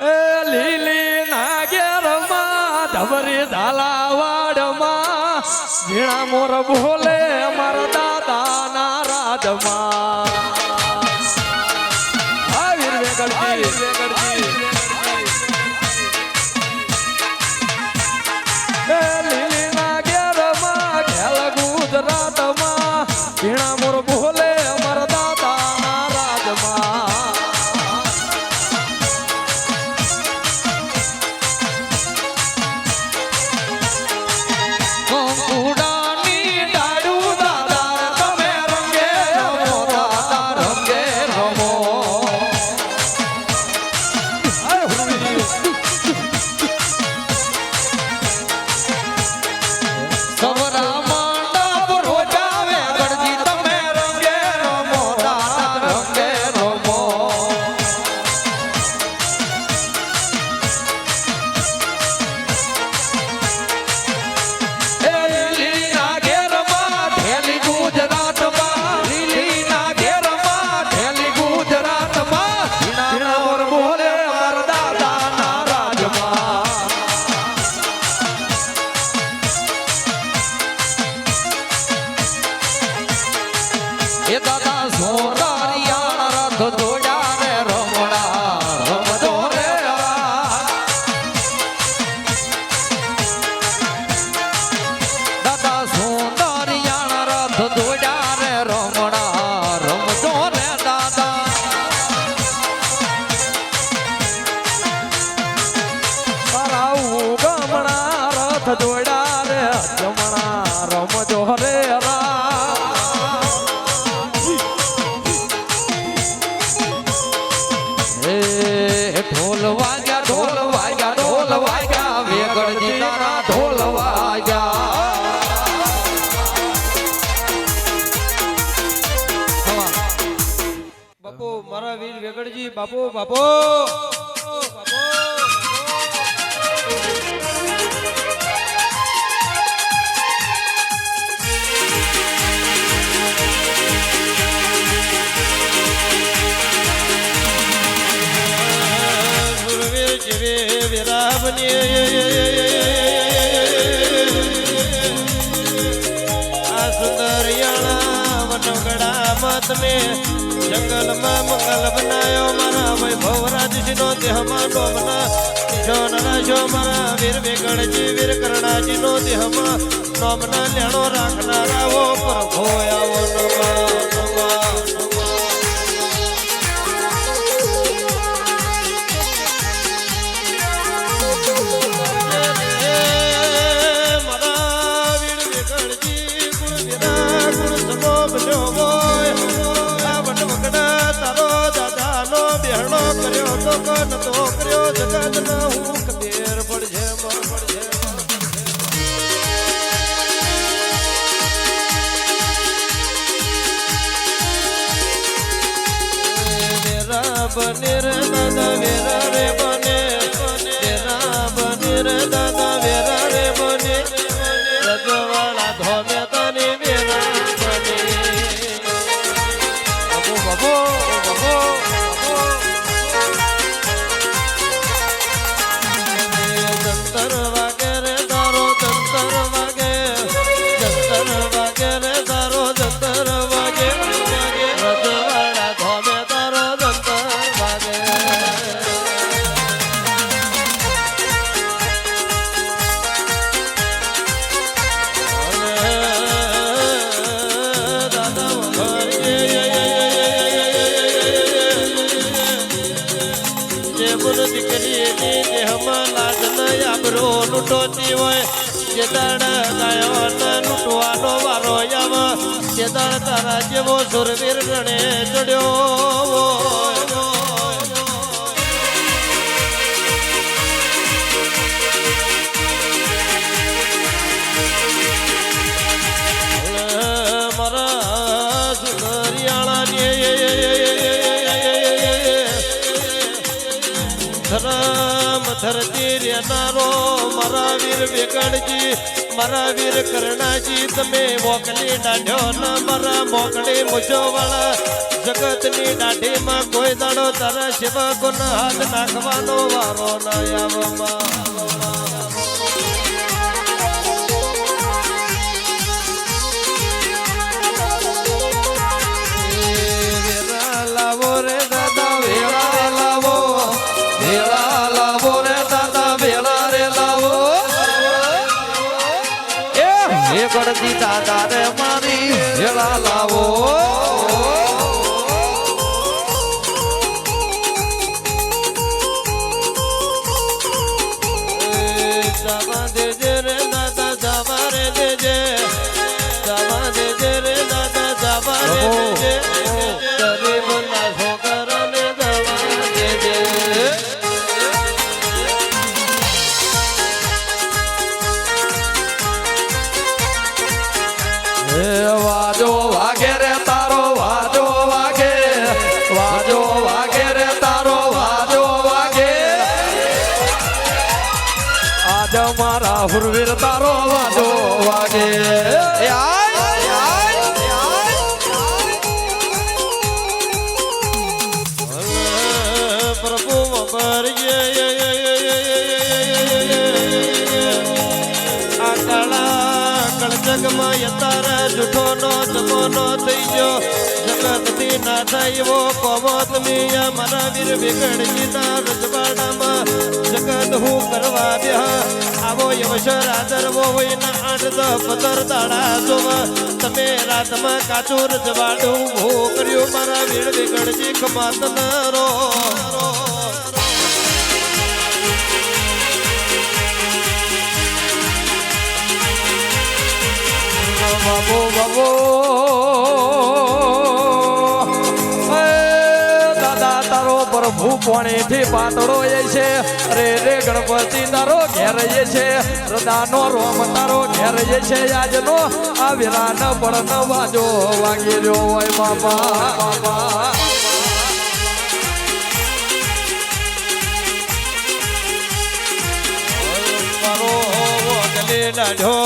એ લીલી નાગેરમાં ધબરી ઝાલાવાડમાં ઝીણા મોર બોલે મારા દાદાના રાજમાં. હા વીર વેગડજી એ એ દાદા સોનારિયા રથ દોડ્યા રે રમણા, રમજો રે. દાદા સુંદરિયાણા રથ દોડ્યા રે રમણા, રમજો રે જમણા રમજો રે રા વેગડજી બાપુ બાપુ. આ સુંદરિયાણા વનગડામાં તમે જંગલમાં મંગલ બનાયો મારા વૈભવરાજજીનો દેહમાં ડોબના જોનના જો મારા વીર વેગણજી વીર કરણાજીનો દેહમાં નોમના લેણો રાખનારાઓ પ્રભો આવો નમા, નમઃ. તો તો કર્યો જગતના હું લૂંટોતી હોય જે દાડ ગાયો ન લૂંટવાનો વારો યમ દાડ તારા જેવો સુરવીર ગણે ચડ્યો મારા સુંદરિયાળા રેનારો મારા વીર વેગણજી મારા વીર કરણાજી, તમે મોકલી ડાઢ્યો ન, મારા મોકલી મુજો વાળા જગતની દાઢીમાં કોઈ દાડો તારા સેવકોના હાથ નાખવાનો વારો ના એ વેગડજી દાદા રે મારી વેળા લાવો. આજ મારા હુરવીર તારો વાજો વાગે. પ્રભુ કાળા કળજગમાં યતાર જૂઠો નો ગયો. જગતથી ના થાય એવો પવત તમે મારા વીર વિગડજીના રજવાડામાં. જગત યવસર આદરવો હોય ના આઠ દસ પંદર દાડા જોવા તમે રાતમાં કાચું રજવાડું ઊભું કર્યું મારા વીર વિગડજી ખમાત રો પ્રભુ પોણીથી પાતળો એ છે. રે રે ગણપતિ, તારો ઘેર એ છે. હૃદાનો રોમ, તારો ઘેર એ છે. આજનો આ વિરાન પડન વાજો વાગી રહ્યો હોય બાપા. બાપા દાઢો